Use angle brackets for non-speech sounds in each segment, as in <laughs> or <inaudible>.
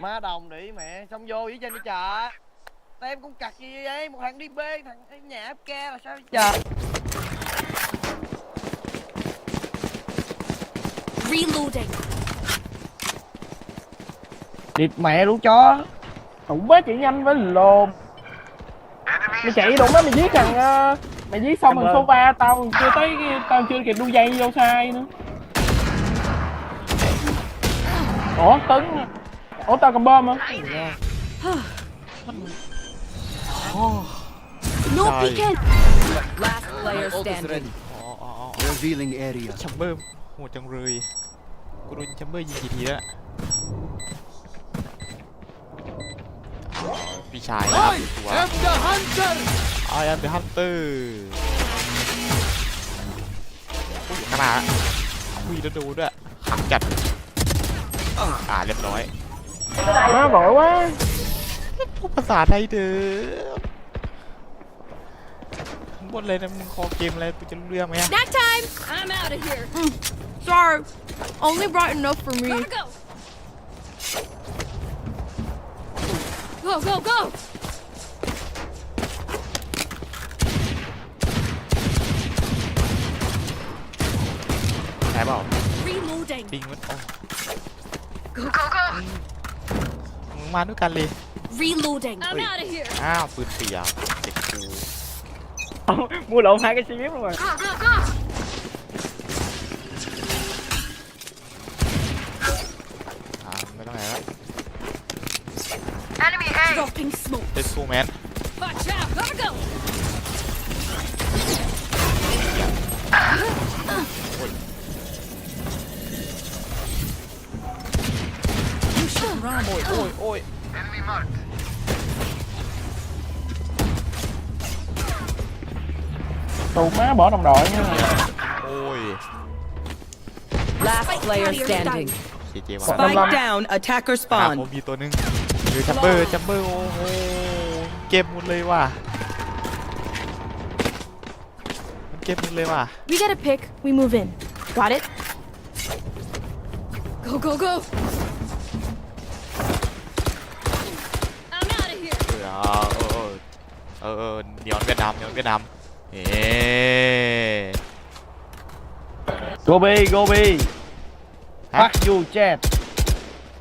má đồng đi mẹ xong vô với trên đi chợ Tao em cũng cặt gì vậy một thằng đi bê thằng em nhà ép ke là sao chờ dạ. Reloading Địt mẹ luôn chó Đụng bế chị nhanh với lồn Mày chạy đụng đó mày giết thằng uh, Mày giết xong thằng dạ vâng. Sova tao chưa tới Tao chưa kịp đu dây vô sai nữa Ủa Tấn โอ้ตากับบ้ามั้งโอ้ิเกต last p l มเบอร์โหวจังเลยกูโดนชัมเบอร์ยิงกี่ทีแล้วพี่ชายนะครับตไอแอมเดอะฮันเตอร์ขนาคุยแล้วดูด้วยขังจัดอ่าเรียบร้อยมาบอกว่าพูดภาษาไทยเด้อบอะไรนะมึงคอเกมอะไรกูจะรู้เรื่องไหม Next time I'm out of here Sorry only brought enough for me Go go go ใช่เปล่าปิงมันโอ้ g มาด้วยกันเลย Reloading. อ้าวปืนเสียเจ็บกูเอามูหลงหายกันชีวิตมึงว่ะาไม่ต้องไแล้ว Dropping smoke. สแมน t o a mark. Tù má bỏ đồng đội nha. Ôi. Last player standing. Spike down, attacker อ่ะ spawn. ผมมีตัวหนึงหรือจัมเบอร์จัมเบอร์โอ้โหเก็บหมดเลยว่ะมันเก็บหมดเลยว่ะ We get a pick, we move in. Got it? Go, go, go! ờ neon việt nam neon việt nam yeah. gobi gobi Hả? fuck you chết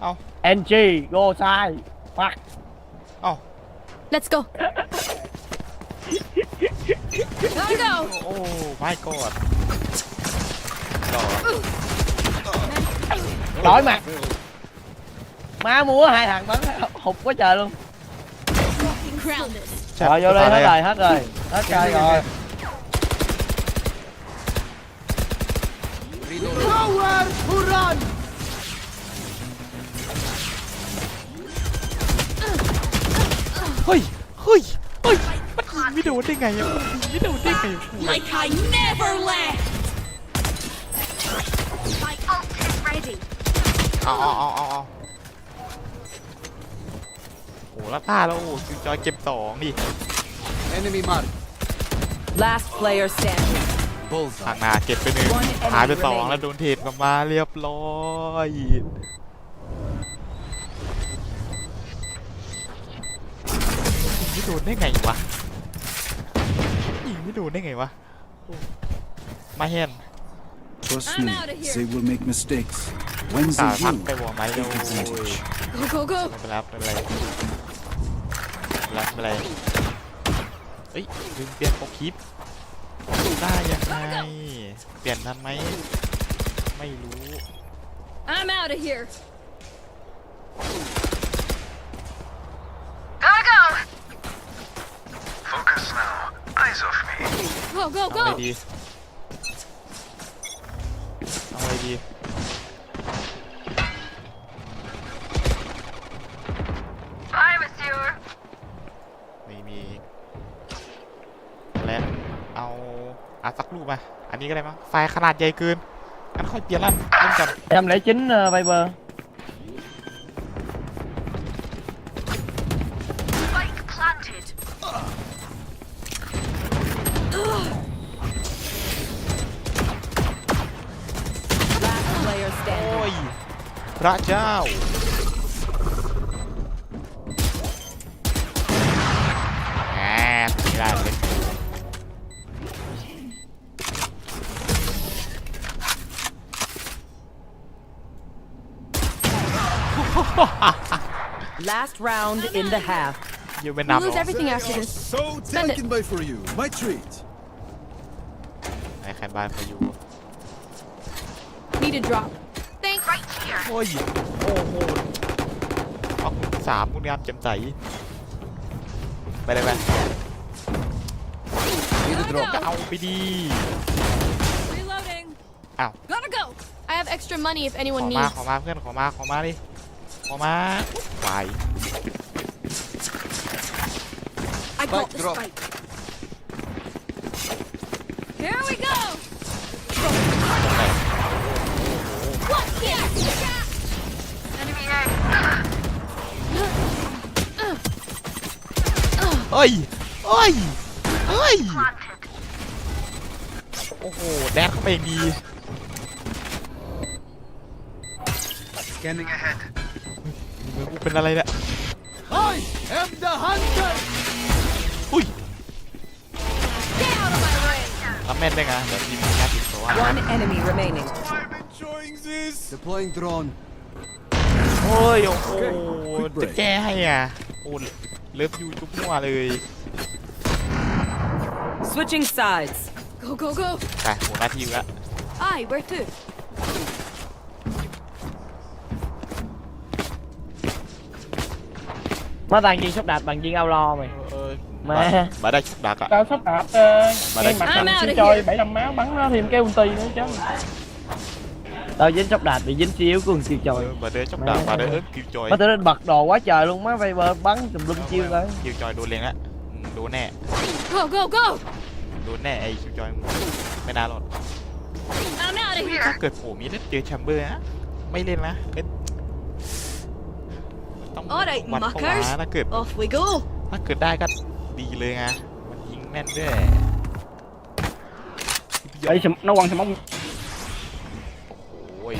oh. Ờ. ng go sai fuck oh. let's go Oh my god. đói mặt. Má múa hai thằng bắn hụt quá trời luôn. Rồi vô đi, hết rồi, hết rồi Hết cây rồi Nowhere to run. Ôi, bắt nhìn mới đồ đây ngày à, nhìn mới đồ đây ngày à. Like I never left. My ult oh, ready. Ờ, ờ, ờ, ờ. ờ. แล้วพลาดแล้วโอ้จอยเก็บสองดิ Enemy m a r Last player standing. ทาง b มาเก็บไปหนึ่งหายไปสองแล้วโดนเทปกลับมาเรียบร้อยยิงไม่โดนได้ไงวะยิงไม่โดนได้ไงวะ มาเห็นต r u will make mistakes. When's าพัก the ไป you? วอร์มไม้โด้ไปแล้วไปเลยไรไม่ไรเฮ้ยลืมเปลี่ยนโปกคลิป ได้ยังไง เปลี่ยนทันไหมไม่รู้ I'm out of here Gotta go Focus now Eyes off me Go go go ดีี้ก็ได้มั้งทรขนาดใหญ่เกินกันค่อยเปลี่ยนลั่นเล่นกันทำไรจิ้นไ u เบอร์พระเจ้า <laughs> Last round in the half. You win we lose everything after this. So Spend taken it. by for you. My treat. I can buy for you. Need a drop. Thanks. Right here. Oh Reloading. อ้าว Gotta I have extra money if anyone needs. ออกมาไปไปดรอป Here we go เอ้ยเอ้ยเอ้ยโอ้โหแดกเข้าไปดี Scanning ahead เป็นอะไรเนี่ยอุ้ยทำแม่นได้ไงเดี๋ยวทีมแคติดตัวโอ้ยโอ้โหจะแก้ให้อ่ะโอ้เลิฟยูทุกมัวเลย Switching sides. Go go go. ไปหัวหน้าทีมละ I w h r e to? Má tàn viên sắp đạt bằng viên ao lo mày mẹ, Má Bà đây sắp đạt à Tao sắp đạt, ơi Bà đây sắp đạp Xin chơi 75 máu bắn nó thêm cái ulti nữa chứ Tao dính sắp đạt bị dính xíu của con siêu chồi Bà đây sắp đạp bà đây ớt siêu chồi Má tao đến bật đồ quá trời luôn má bơ bắn tùm lum chiêu tới Siêu chồi đua liền á Đua nè Go go go Đua nè ấy siêu chồi Mày đa luôn เกิดผมมีเล่นเจอแชมเบอร์ฮะไม่เล่นละเล่น Alright, วัดเข้ามา muckers. เกิด Off we go. ถ้าเกิดได้ก็ดีเลยไงมันยิงแม่นด้วยไอ้ชมนวังชมองโอ้ย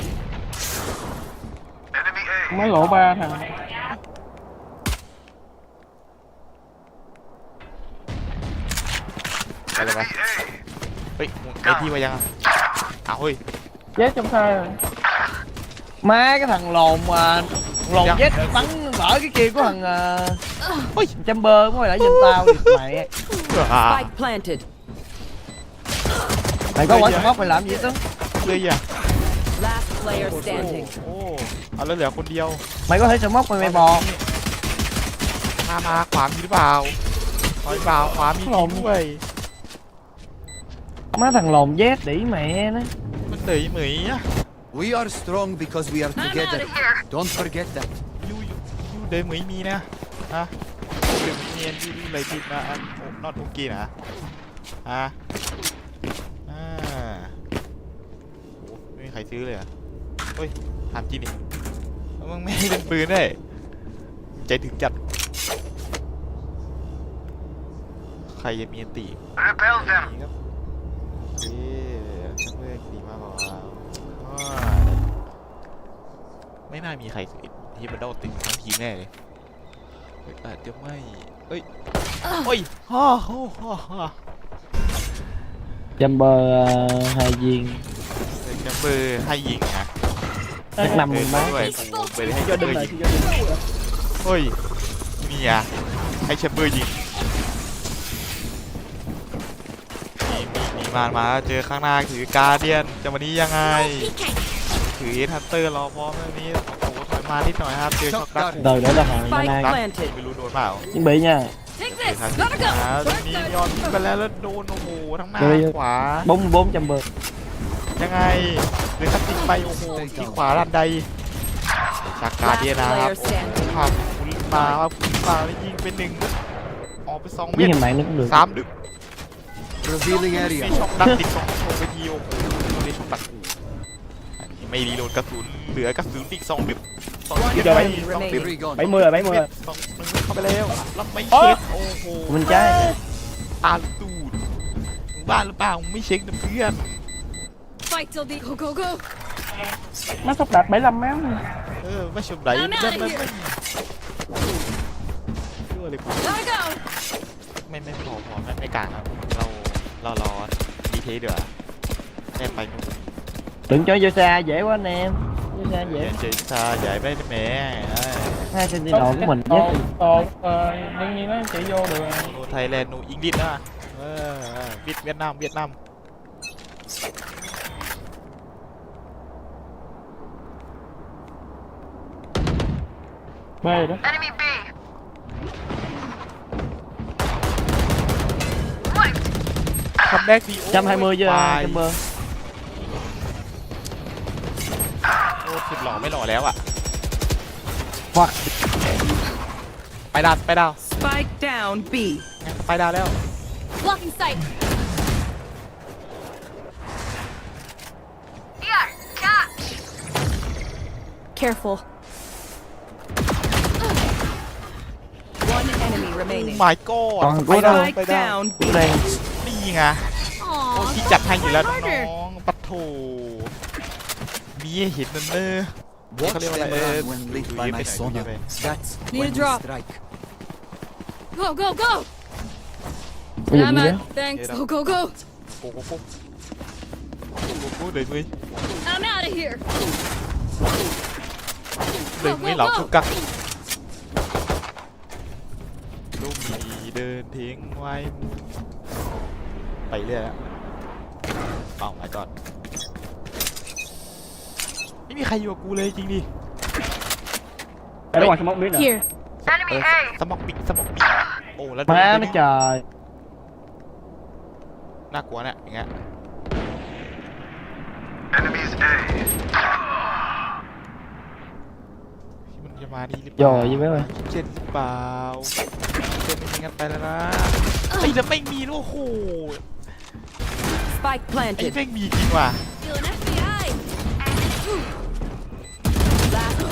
ไม่หลอบาทางอะไรไะเฮ้ยมไอ้ที่มายังอ่ะอ้าวเฮ้ยเ h ế t trong thai rồi má cái thằng lồn m ็ l ป n Dạ. c Ở cái kia của thằng uh, Chamber của mày đã dành tao mày. À. Spike Mày có quả smoke mày làm gì tức? Đi vậy. Last player là con điêu. mày có thể móc mày mày bò. khoảng khoảng vào. vào มามาขวามีหรือเปล่าขวามีเปล่าขวามีจริงด้วย Má thằng lồn Z đỉ mẹ nó. มันเตยเหมยอะ We are strong because we are together. Don't forget that. เดยมือมีนะฮะเดยมือมีนที่เลไรผิดมาอันนอตโอเคนะฮะอ่าไม่มีใครซื้อเลยอ่ะเฮ้ยถามจริงดิแล้วมึงไม่ให้เป็นปืนได้ใจถึงจัด ใครจะมีอันตีเงนีไม่น่ามีใครซื้อที่มันโดนติดทั้งทีแน่เลย เดี๋ยวไม่เอ้ยโอ้ย ฮ่า ฮ่าฮ่าจำมเบอร์ให้ยิงจำมเบอร์ให้ยิงฮะนักนำมึงมากไปให้เจอดเดินยิงเฮ้ย มีอะให้แชมเบอร์ยิงมี มา มาเจอข้างหน้าถือกาเดียน จะมานี้ยังไง ถือทันเตอร์รอพร้อมแบบนี้มาทิหน่อยครับเจอช็อกดัก đời đó l ้ hàng s p i ไม่รู้โดนเปล่ายิงเบยน์เนี่ยตอนนี้ยอดไปแล้วแล้วโดนโอ้โหทั้งหน้าขวา bốn ้มจ t เบอร์ยังไงเยือกติดไปโอ้โหที่ขวาลานใดสากการเดียนะครับผ่านคุณมาครับคุณมาแล้วยิงเป็นหนึ่งออกไปสองเมตรยิงเห็นไหมนึกห đ ư ợ สามดึกโรซิลเลย g ดี area. ช็อตดักติดสองช็อตไปทีโอ้โหโดนีนช็อตดักูอไม่รีโหลดกระสุนเหลือกระสุนติดสองดึกพี่เดินไป remaining. ไปมือไปมือเข้าไปเล้วรับไม่เช็คโอ้โหมันใจอาตูดมึบ้าหรือเปล่ามไม่เช็คนะเพื่อน f i g h ด till t h มัสกัดไปลำแม่งเออมาชมดหนไม่ไมม่ชเลยกู g o ไม่ไม่พอพอไม่ไม่กลางครับ เราเรารอดีเทสเดีอยวแม่ไปนู่น đừng cho ่ ô xa dễ quá anh em như thế vậy chị sao vậy mấy mẹ hai trên đi đầu của mình nhất tột đương nhiên nó chạy vô được thầy lên nụ English đó Việt Việt Nam Việt Nam B đó Enemy B Comeback đi 120 chứ 120ดสุดหล่อไม่หล่อแล้วอ่ะฟักไปดาวไปดาว s p ์ดาวน์บีไปดาวแล้ว Blocking sight. Careful. One enemy remaining. หมายก็ต้องไปดาวไปดาวด o w n B. นี่ไงโอ้ที่จัดใหงอยู่แล้วน้องปัดโถมีเห็นมันเออเขาเรียกว่าอะไรเออดูยิ้มไปหน่อยดูยิ้มไป That's Need when a we drop. strike. Go, go, go! ไม่อยู่ Yeah, นี่นะ man. Thanks. Go, go, go! โอ้โหโอ้โหโอ้โหเลยมึง I'm out of here! เลยไม่เหลาทุกกักลูกหมีเดินทิ้งไว้ไปเรื่อยแล้วเป่าหมายก่อนม่มีใครอยู่กับกูเลยจริงดิระหว่างสมองมิดเหรอ h อสมองปิด สมองปิด โอ้ แล้วแม่ไม่จ่ายน่ากลัวเนี่ยอย่างเงี้ย่มจะมาดีหรือเปล่าย่อยิม่ไหวเจ็ดหรือเปล่าเจ็ดไม่มีกันไปแล้วนะไอ้จะไม่มีหรอโอ้โห Spike ไอ้ planted. ไม่มีจริงว่ะ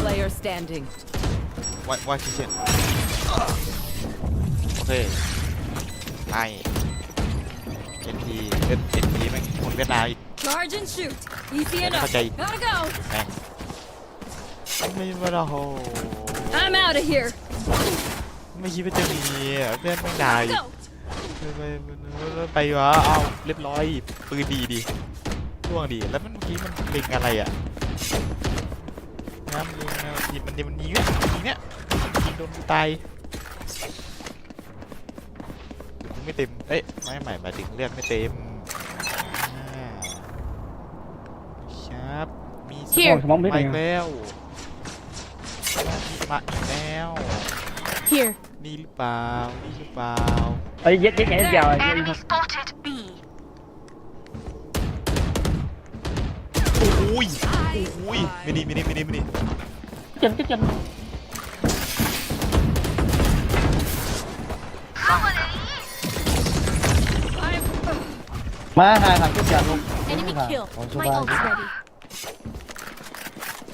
player standing. Why? Why คิเชนโอเคไอเ NP. นพีเอ็นเอ็นพีแม่งคนเวียดนามอีก Charge and shoot. Easy enough. Gotta go. Hey. แม่งไม่มาดาโห I'm out of here. ไม่คิดว่าจะมีเพื่อนไม่งด่าอี g ไปไปไปไปวะเอาเรียบร้อยปืนดีดีช่วงดีแล้วมันเมื่อกี้มันเป็นอะไรอ่ะน้ำีมันเดี๋ยวมันยิงเนี่ยยิงเนี่ยยิงโดนตายไม่เต็มเอ้ยไม่ใหม่มาถึงเลือดไม่เต็มครับมีสมองไม่เแล้วมาอีกแล้วนี่หรือเปล่านี่หรือเปล่าเอ้ยเย็ดเย็ดแขนยาวเย็ดโอ้ยโอ้ยไม่ดีไม่ดีไม่ดีไม่ดีจนก็จนมาหาทางขึ้จากลง e ของชูบา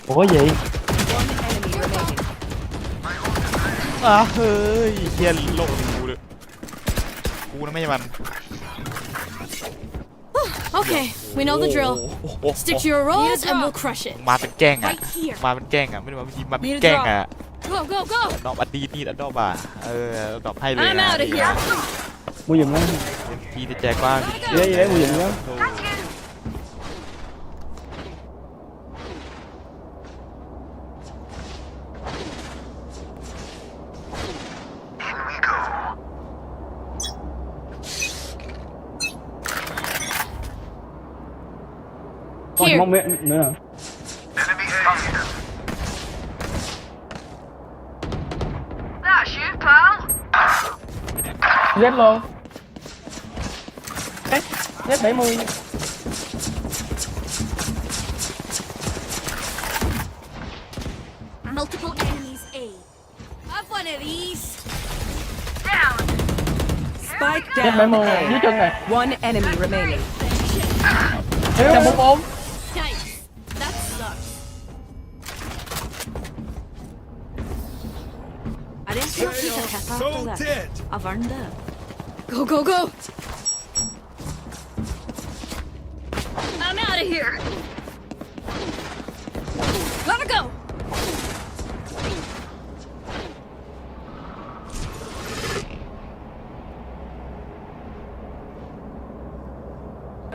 โอ้ยยยอเฮ้ยเฮียโลกกูเลยกูนะไม่ใช่มัน Okay, we know the drill. โอ Stick to your roles and we'll crush it. มาเป็นแกล้งอ่ะ มาเป็นแกล้งอ่ะไม่ได้มาเป็นยิมมาเป็นแกล้งอ่ะ Go, go, go! ดอกอัดดีนี่อัดอกบ่าเออดอกให้เลย i มนะ out of here. มูหยิมนะพี่จะแจกว่าเย้เย้หมูหยิมนะดู no. That's you, pal. Chết Okay. Chết, chết 70. Multiple enemies A. Have one of these. Down. Spike down. One enemy remaining. Trong I've earned Avarında. Go, go, go! I'm out of here! Let her go!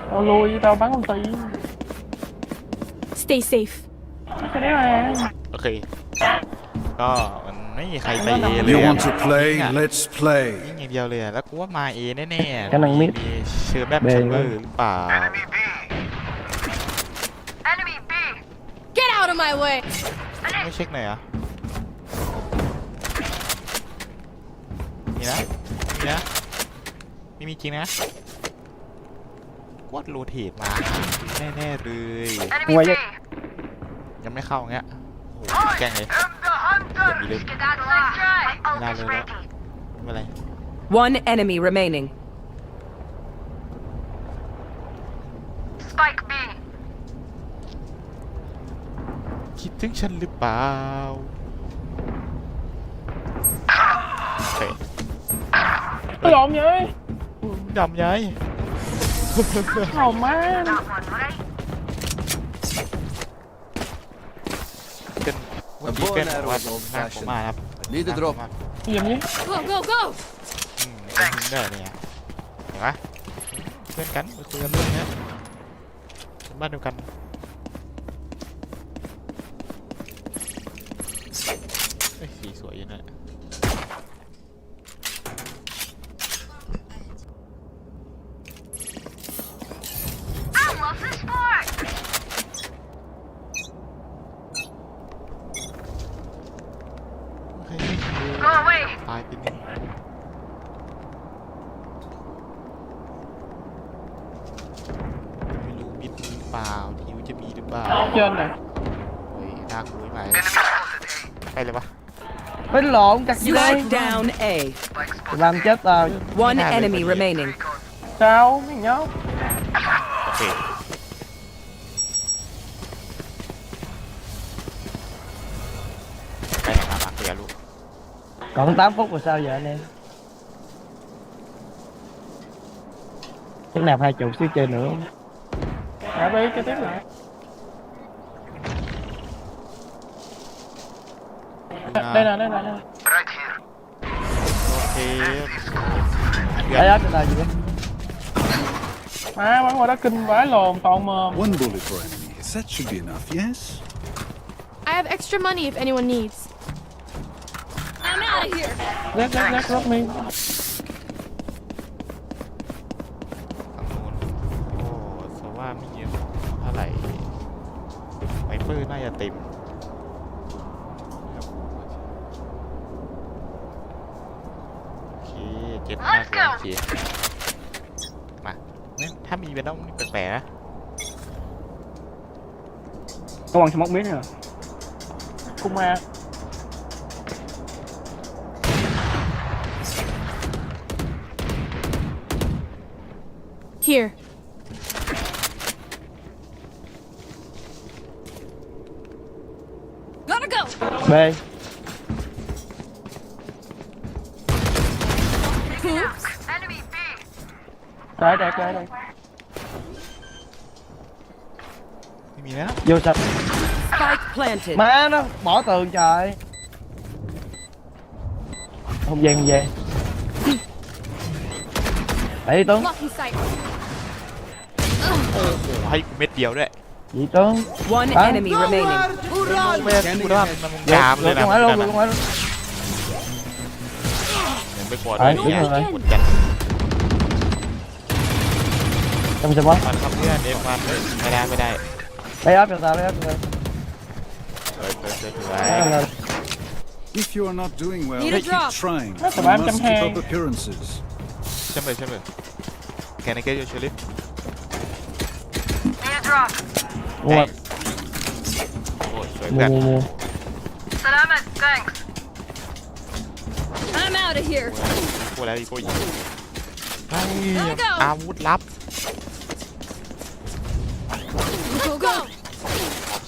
Tao lui, tao bắn con tí Stay safe. Cái đấy mà. Ok. Đó. ไม่มีใครไปเอเลยนะยิงอย่างเดียวเลย แล้วกูว่ามาเอแน่ๆกำลังมิดเชื่อแบบเชืเอร์หรือเปล่า Enemy B! Get out of my way! ไม่เช็คไหนอ่ะมีนะมีนะมีมีจริงนะกวดโรเทตมาแน่ๆเลยยังไม่เข้าเงี้ยแกงเลยลึกไม่ได้เลยนะไม่เป็นไร One enemy remaining. Spike B. คิดถึงฉันหรือเปล่าโอเคหลอมเย้ยดำยัยหอมมาก Got one, right? คมี่เป็นผมว่าน่กมาครับ n ี่จะ drop. มาก Go, go, go! มเป็ดอร์เนี่ยเห็นปะเพื่อนกันไคุยกันเรื่องนี้บ้านเดียวกัน้สีสวยยังไง lộn chặt gì đây down A. làm chết tao one enemy remaining sao mày nhóc còn 8 phút rồi sao vậy anh em chắc nạp hai chục xíu chơi nữa đã biết cái tiếp này Right here. I Ah, ได้นะได้นะได้นะโอเคเพื่อน Ayat na yun. มาบางคนถ้ากินไว้ลองตองเมือง One bullet for enemies. That should be enough, yes? I have extra money if anyone needs. I'm out of here. me. เจ็บมากเลยเขียมาเนี่ยถ้ามีเป็นต้องแปลกๆนะระวังชะมกเม็ดเหรอกูมาเ e r e ไปได้ได้ได้ได้ไม่มีแล้ว vô sạch má nó bỏ tường trời không gian không gian đẩy đi tướng Blocking sight. โอ้ให้กูเม็ดเดียวด้วย chị một One Huh? enemy remaining. แม่งกูรอดมันยามเลย rồi นะ không phải luôn rồi không phải luôn ยังไม่พอด้วย Đấy, đúng rồi. กดจัด If you are not doing well, keep trying. must keep up appearances. Come here, come here. Can I get your chili? Need drop. What? Oh, sorry. More. thanks. I'm out of here. What are you going? Hey,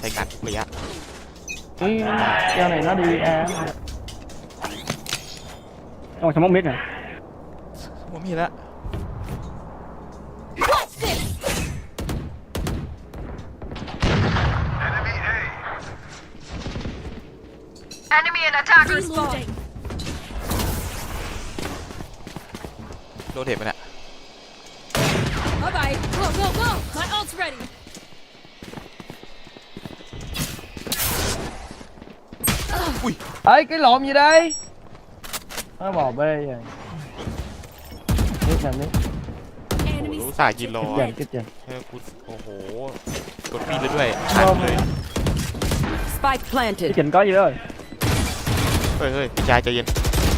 ช้กานทุกระยะเฮ้ยแ้วไหนน่าดีแอร์โอ้สมองมิดไงผมมีแล้วโดนเทปไปนะ b y ấy cái lộn gì đây nó bò bê rồi biết làm đấy รู้สายกินรอ dành kích dành เออกูโอ้โหกดปีนเลยด้วยทันเลย Spike cái planted. trình có gì đó rồi เฮ้ยเฮ้ยพี่ชายใจเย็น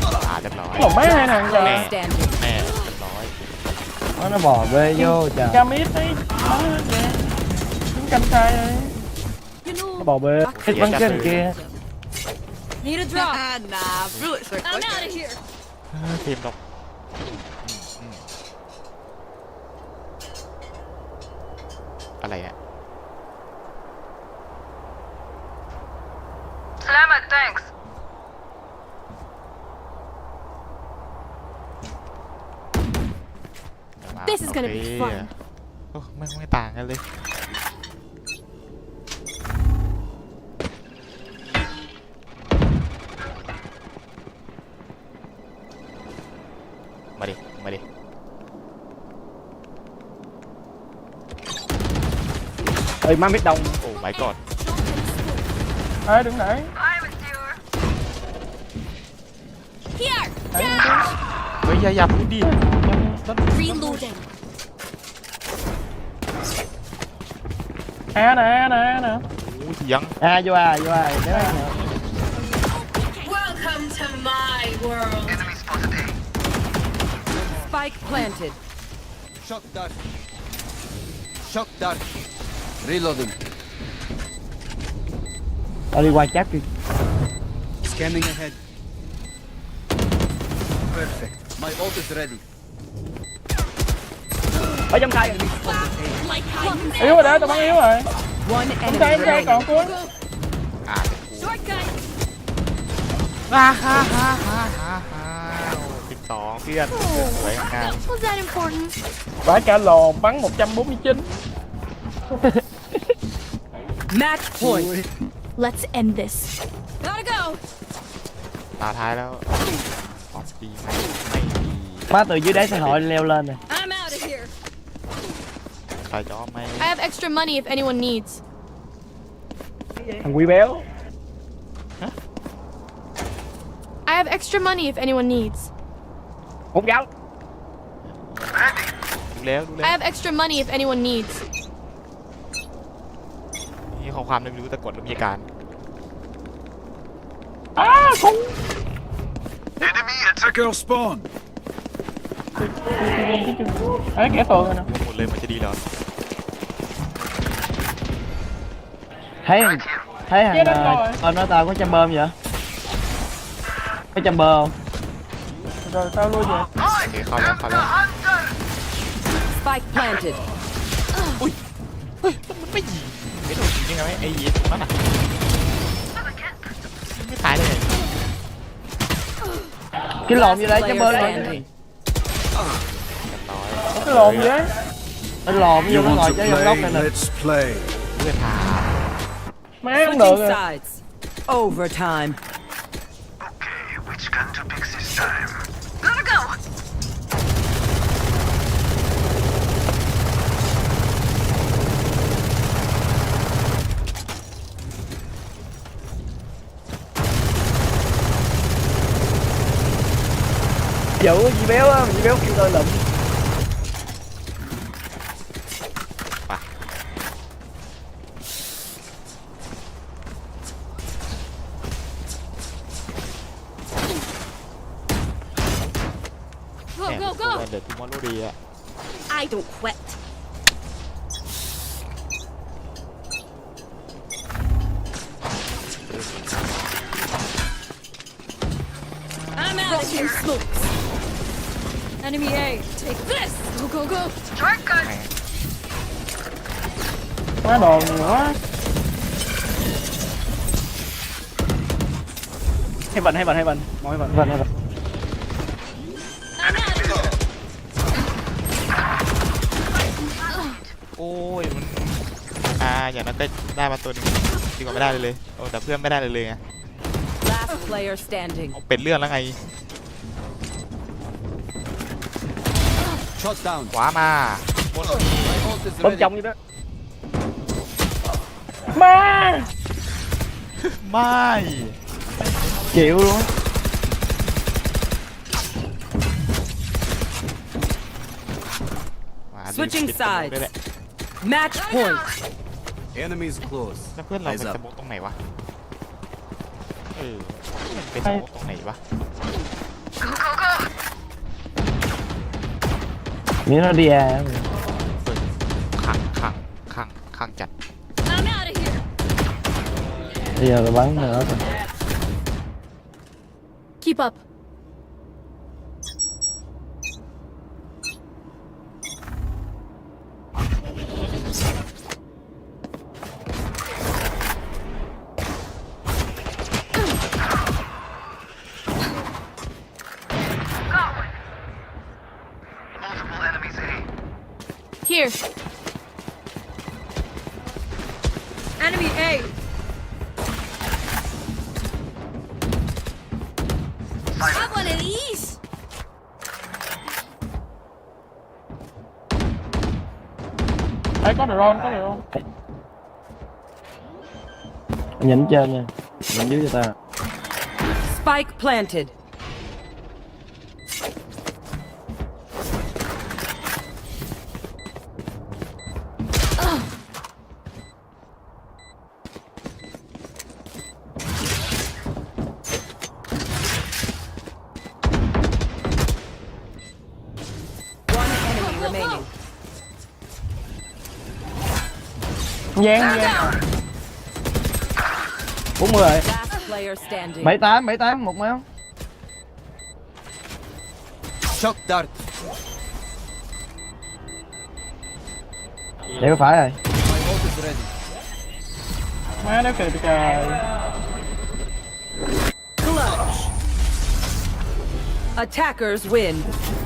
อ่าเรียบร้อย bỏ mấy hai thằng rồi แน่ Last standing. แน่เรียบร้อย nó nó bò bê vô trời cam ít đi cam trai đi nó bò bê Thịt băng trên kia Need a drop. nah, bullets work I'm like out that. of here. ทีมดอกอะไรเนี่ย Selamat, thanks. เดี๋ยวมา This is gonna be โอเค fun. โอ้ไม่ไม่ต่างกันเลย ơi mang mít đông ồ oh my god ê đừng nãy bây giờ dập đi reloading a nè a nè a nè ủa gì à, vô a à, vô a à, để a welcome to my world spike planted shot dart shot dart Reloading. Tao đi qua chắc đi. Scanning ahead. Perfect. My ult is ready. Ở trong cây. Yếu rồi đấy, tao bắn yếu rồi. Không cây, không cây, còn cuối. À. Ha ha ha ha ha ha. 12เพื่อนสวยงาม Was that important? Bãi cả lồn bắn 149. <laughs> Match point. Let's end this. Gotta go. ตาท้ายแล้วออกปีไหมไม่มี Má từ dưới đáy xã hội leo lên nè I'm out of here. ใครจะอ้อมไหม I have extra money if anyone needs. Thằng quý béo I have extra money if anyone needs. Hút gáo léo. I have extra money if anyone needs. ข้อความไม่รู้แต่กดแล้วมีการอาคง Enemy attacker spawn. เอ้ยเกสโซกันนะหมดเลยมันจะดีเหรอ t h ้ y thấy thằng ờ, ông nói tao có chăm bơm vậy có chăm bơm เดี๋ยวเจ้ารู้อยู่โอเคเข้าแล้วเข้าแล้ว Spike planted. มันไม่ยิช่ไหมไอ้ยีถูกปะน่ะไม่ตายเลยกินหลอมอยู่แล้วจะเบิร์นหลอมอยู่นี่ก็หลอมอยู่เลยมันหลอมอยู่มันหลอมจะยังล็อกกันเลย Let's play. เพื่อถามแม่งเดิน Switching เลย sides. Overtime. dụ chị béo á chị béo kêu tôi lụm Go, go, go! I don't quit. ดอกหัวให้บันให้บันให้บันมองให้บันบันให้บัน โอ้ย มันอ่อย่างนั้นก็ได้ มา ตัวนึงดีกว่าไม่ได้เลยเลย โอ้ แต่ เพื่อน ไม่ได้ เลยเลยไง Last player standing. เป็ดเรื่อง แล้วไง Shots down. ขวามา b น t i มอยู่ด้วยมาไม่เจยวรู้วิ Switching ิ่ง s i d e แมทช Match point. Enemies close. แล้วเพื่อนเราเป็นสกตรงไหนวะเออเป็นสมตรงไหนวะนี่เราเดียขังขังขังขังจัด Yarı ben de abi. Keep up. ron có được không Anh nhánh trên nha dưới cho ta Spike planted Giang Giang 40 rồi 78, 78, một máu Shot dart có phải rồi Má đéo kịp trời Attackers win